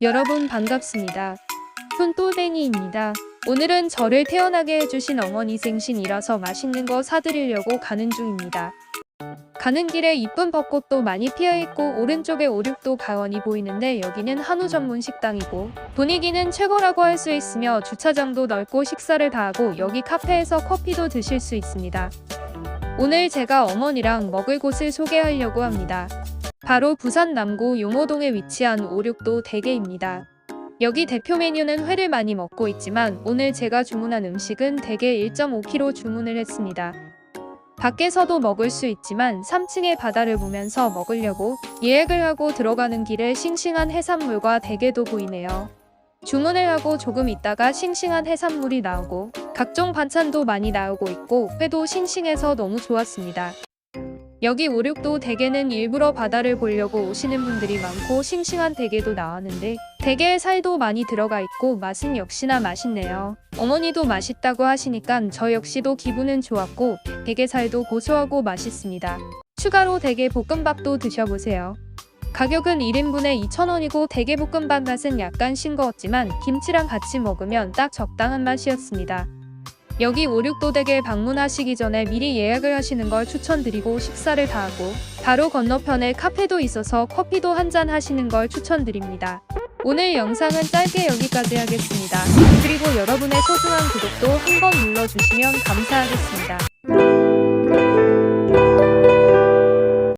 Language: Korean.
여러분 반갑습니다. 푼똘뱅이입니다. 오늘은 저를 태어나게 해주신 어머니 생신이라서 맛있는 거 사드리려고 가는 중입니다. 가는 길에 이쁜 벚꽃도 많이 피어있고 오른쪽에 오륙도 가원이 보이는데 여기는 한우 전문 식당이고 분위기는 최고라고 할 수 있으며 주차장도 넓고 식사를 다 하고 여기 카페에서 커피도 드실 수 있습니다. 오늘 제가 어머니랑 먹을 곳을 소개하려고 합니다. 바로 부산 남구 용호동에 위치한 오륙도 대게입니다. 여기 대표 메뉴는 회를 많이 먹고 있지만 오늘 제가 주문한 음식은 대게 1.5kg 주문을 했습니다. 밖에서도 먹을 수 있지만 3층의 바다를 보면서 먹으려고 예약을 하고 들어가는 길에 싱싱한 해산물과 대게도 보이네요. 주문을 하고 조금 있다가 싱싱한 해산물이 나오고 각종 반찬도 많이 나오고 있고 회도 싱싱해서 너무 좋았습니다. 여기 오륙도 대게는 일부러 바다를 보려고 오시는 분들이 많고 싱싱한 대게도 나왔는데 대게에 살도 많이 들어가 있고 맛은 역시나 맛있네요. 어머니도 맛있다고 하시니까 저 역시도 기분은 좋았고 대게 살도 고소하고 맛있습니다. 추가로 대게 볶음밥도 드셔보세요. 가격은 1인분에 2,000원이고 대게 볶음밥 맛은 약간 싱거웠지만 김치랑 같이 먹으면 딱 적당한 맛이었습니다. 여기 오륙도 댁에 방문하시기 전에 미리 예약을 하시는 걸 추천드리고 식사를 다 하고 바로 건너편에 카페도 있어서 커피도 한 잔 하시는 걸 추천드립니다. 오늘 영상은 짧게 여기까지 하겠습니다. 그리고 여러분의 소중한 구독도 한 번 눌러주시면 감사하겠습니다.